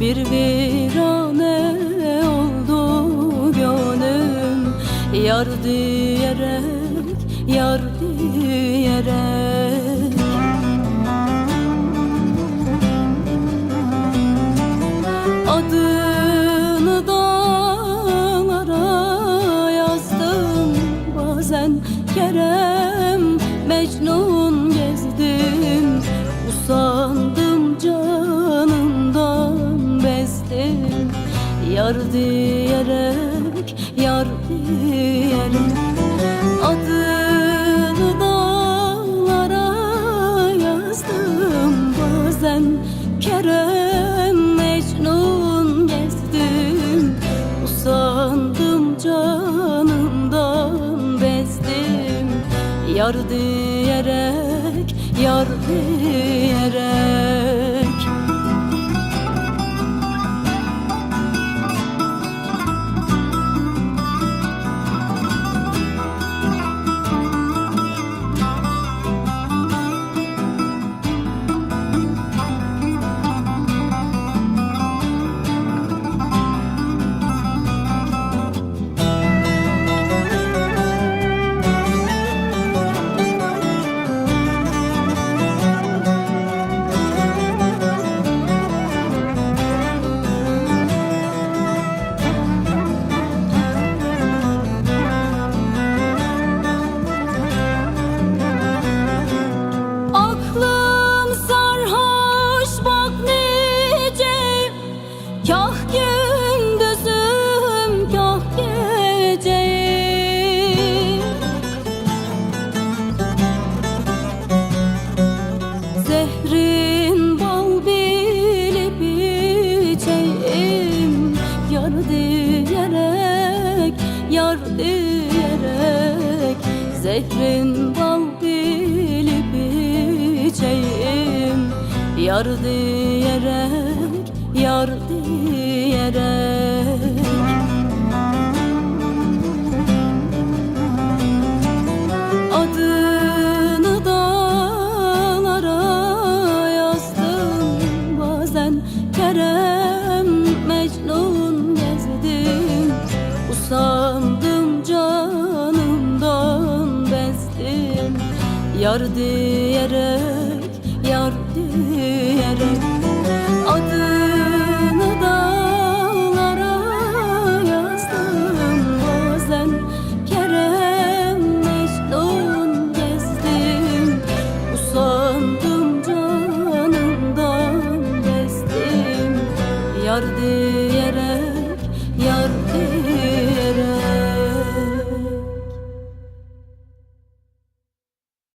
Bir virane oldu gönlüm. Yar diyerek, yar diyerek. Adını dağlara yazdım Bazen Kerem Mecnun. Yar diyerek, yar diyerek Adını dağlara yazdım bazen Kerem Mecnun gezdim. Usandım canımdan bezdim. Yar diyerek, yar diyerek Zehrin bal bilip içeyim Yar diyerek, yar diyerek. Adını dağlara yazdım bazen Kerem Yar diyerek, yar diyerek Adını dağlara yazdım. Bazen Kerem Mecnun gezdim Usandım canımdan bezdim Yar diye